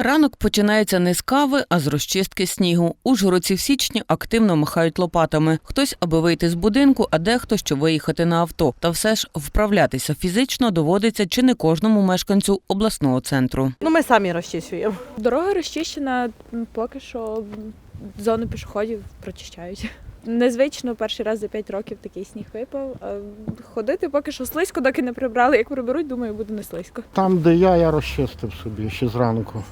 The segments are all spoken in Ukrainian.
Ранок починається не з кави, а з розчистки снігу. Ужгородці в січні активно махають лопатами. Хтось, аби вийти з будинку, а дехто, щоб виїхати на авто. Та все ж вправлятися фізично доводиться чи не кожному мешканцю обласного центру. Ну, ми самі розчищуємо. Дорога розчищена, поки що зону пішоходів прочищають. Незвично перший раз за 5 років такий сніг випав. Ходити поки що слизько, доки не прибрали. Як приберуть, думаю, буде не слизько. Там, де я, я розчистив собі ще зранку.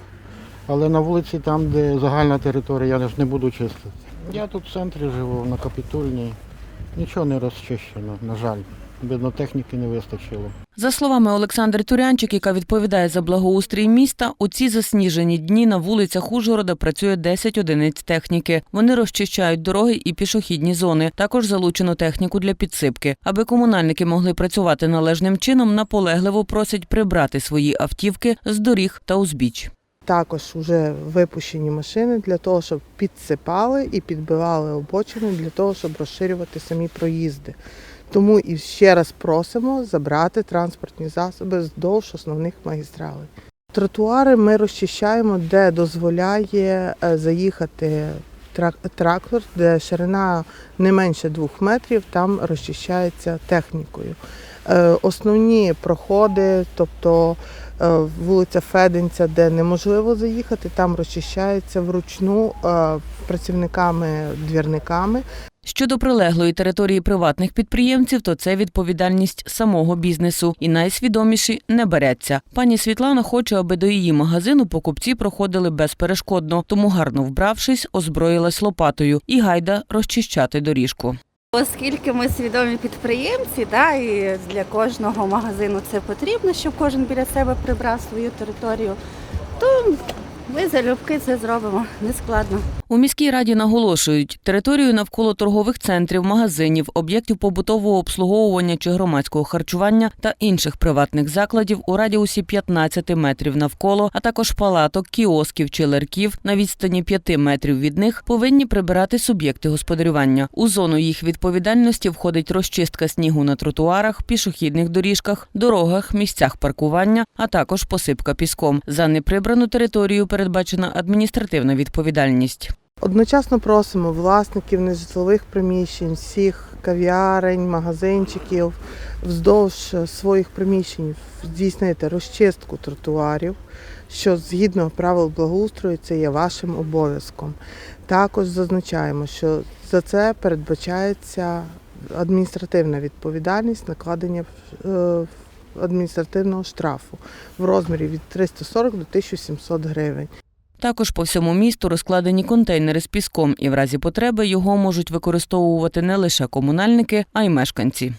Але на вулиці, там, де загальна територія, я ж не буду чистити. Я тут в центрі живу, на капітульній. Нічого не розчищено, на жаль. Видно, техніки не вистачило. За словами Олександри Турянчик, яка відповідає за благоустрій міста, у ці засніжені дні на вулицях Ужгорода працює 10 одиниць техніки. Вони розчищають дороги і пішохідні зони. Також залучено техніку для підсипки. Аби комунальники могли працювати належним чином, наполегливо просять прибрати свої автівки з доріг та узбіч. Також вже випущені машини для того, щоб підсипали і підбивали обочини для того, щоб розширювати самі проїзди. Тому і ще раз просимо забрати транспортні засоби здовж основних магістралей. Тротуари ми розчищаємо, де дозволяє е, заїхати трактор, де ширина не менше двох метрів, там розчищається технікою. Е, Основні проходи, тобто е, вулиця Феденця, де неможливо заїхати, там розчищається вручну е, працівниками-двірниками. Щодо прилеглої території приватних підприємців, то це відповідальність самого бізнесу, і найсвідоміші не береться. Пані Світлана хоче, аби до її магазину покупці проходили безперешкодно, тому гарно вбравшись, озброїлась лопатою і гайда розчищати доріжку. Оскільки ми свідомі підприємці, да, і для кожного магазину це потрібно, щоб кожен біля себе прибрав свою територію, то ми залюбки це зробимо нескладно. У міській раді наголошують, територію навколо торгових центрів, магазинів, об'єктів побутового обслуговування чи громадського харчування та інших приватних закладів у радіусі 15 метрів навколо, а також палаток, кіосків чи ларків на відстані 5 метрів від них повинні прибирати суб'єкти господарювання. У зону їх відповідальності входить розчистка снігу на тротуарах, пішохідних доріжках, дорогах, місцях паркування, а також посипка піском. За неприбрану територію передбачена адміністративна відповідальність. Одночасно просимо власників нежитлових приміщень, всіх кав'ярень, магазинчиків вздовж своїх приміщень здійснити розчистку тротуарів, що згідно правил благоустрою це є вашим обов'язком. Також зазначаємо, що за це передбачається адміністративна відповідальність накладення е, адміністративного штрафу в розмірі від 340 до 1700 гривень. Також по всьому місту розкладені контейнери з піском, і в разі потреби його можуть використовувати не лише комунальники, а й мешканці.